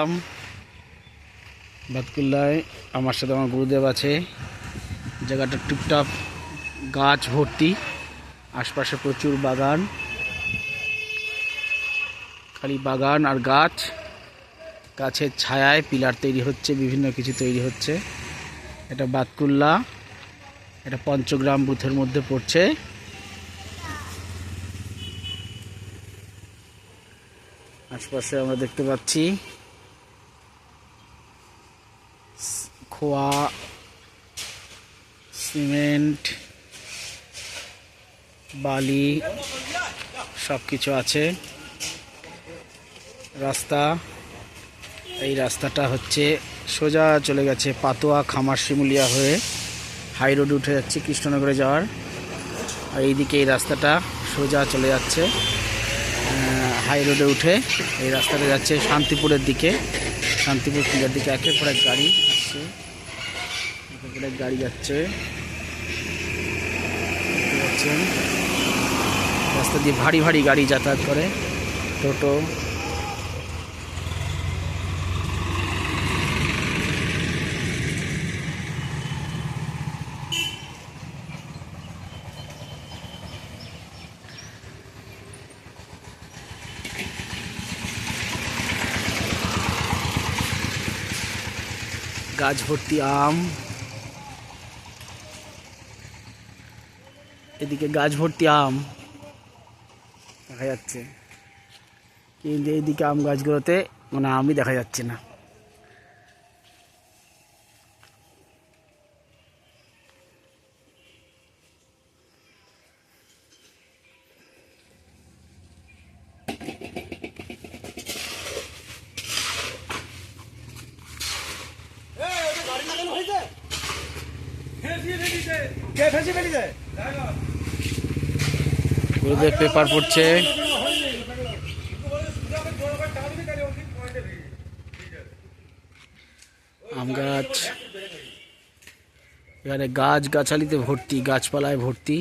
আম বাতকুল্লায় আমার সাথে আমার গুরুদেব আছে। জায়গাটা টুপটাপ গাছ ভর্তি, আশপাশে প্রচুর বাগান, খালি বাগান আর গাছ। গাছের ছায়ায় পিলার তৈরি হচ্ছে, বিভিন্ন কিছু তৈরি হচ্ছে। এটা বাতকুল্লা, এটা পঞ্চগ্রাম বুথের মধ্যে পড়ছে। আশপাশে আমরা দেখতে পাচ্ছি খোয়া, সিমেন্ট, বালি সব কিছু আছে। রাস্তা, এই রাস্তাটা হচ্ছে সোজা চলে গেছে পাতোয়া খামার শিমুলিয়া হয়ে। হাই রোড উঠে যাচ্ছে কৃষ্ণনগরে যাওয়ার। আর এইদিকে এই রাস্তাটা সোজা চলে যাচ্ছে হাই রোডে উঠে। এই রাস্তাটা যাচ্ছে শান্তিপুরের দিকে। শান্তিপুর কিলার দিকে একের পর এক গাড়ি আসছে। একের এক গাড়ি যাচ্ছে? দেখতে রাস্তা দিয়ে ভারী ভারী গাড়ি যাতায়াত করে। টোটো। গাছ ভর্তি আম। এদিকে গাছ ভর্তি আম। দেখা যাচ্ছে। কিন্তু এইদিকে আম গাছগুলোতে মানে আমই দেখা যাচ্ছে না। গুরুদেব পেপার পড়ছে। আম গাছ। এখানে গাছ গাছালিতে ভর্তি, গাছপালায় ভর্তি।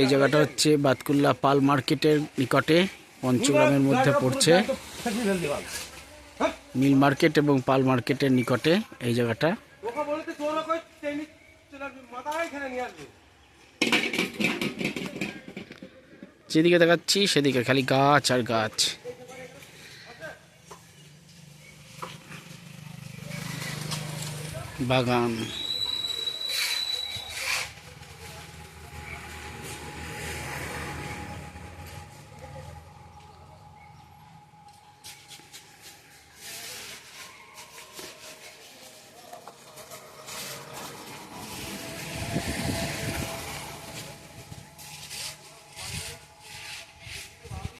এই জায়গাটা হচ্ছে বাতকুল্লা পাল মার্কেটের নিকটে, পঞ্চগ্রামের মধ্যে পড়ছে। মিল মার্কেট এবং পাল মার্কেটের নিকটে এই জায়গাটা। যেদিকে দেখাচ্ছি সেদিকে খালি গাছ আর গাছ। বাগান।